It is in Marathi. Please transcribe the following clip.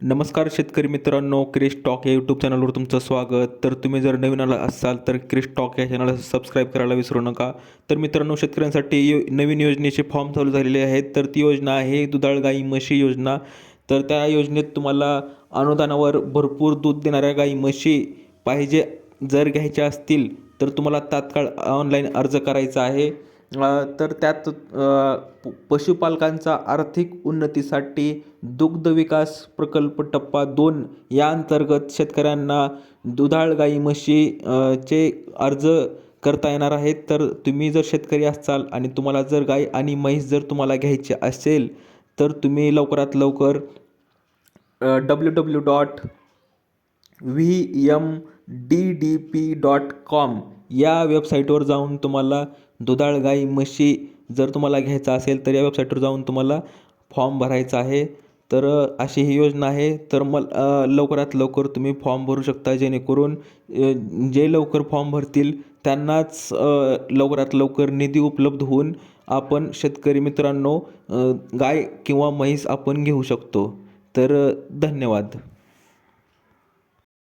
नमस्कार शेतकरी मित्रांनो क्रिश टॉक या यूट्यूब चॅनलवर तुमचं स्वागत. तर तुम्ही जर नवीन आला असाल तर क्रिश टॉक या चॅनलला सबस्क्राईब करायला विसरू नका. तर मित्रांनो शेतकऱ्यांसाठी यो नवीन योजनेचे फॉर्म चालू झालेले आहेत. तर ती योजना आहे दुधाळ गाई म्हशी योजना. तर त्या योजनेत तुम्हाला अनुदानावर भरपूर दूध देणाऱ्या गाई म्हशी पाहिजे जर घ्यायच्या असतील तर तुम्हाला तात्काळ ऑनलाईन अर्ज करायचा आहे. तर त्यात प- पशुपालकांचा आर्थिक उन्नतीसाठी दुग्ध विकास प्रकल्प टप्पा दोन या अंतर्गत शेतकऱ्यांना दुधाळ गाई म्हशी चे अर्ज करता येणार आहेत. तर तुम्ही जर शेतकरी असाल आणि तुम्हाला जर गाय आणि म्हैस जर तुम्हाला घ्यायची असेल तर तुम्ही लवकरात लवकर W W dot V M D D P dot com या वेबसाईटवर जाऊन तुम्हाला दुधाळ गाई म्हशी जर तुम्हाला घ्यायचा असेल तर या वेबसाईटवर जाऊन तुम्हाला फॉर्म भरायचा आहे. तर अशी ही योजना आहे. तर मल लवकरात लवकर तुम्ही फॉर्म भरू शकता जेणेकरून जे लवकर फॉर्म भरतील त्यांनाच लवकरात लवकर निधी उपलब्ध होऊन आपण शेतकरी मित्रांनो गाय किंवा म्हैस आपण घेऊ शकतो. तर धन्यवाद.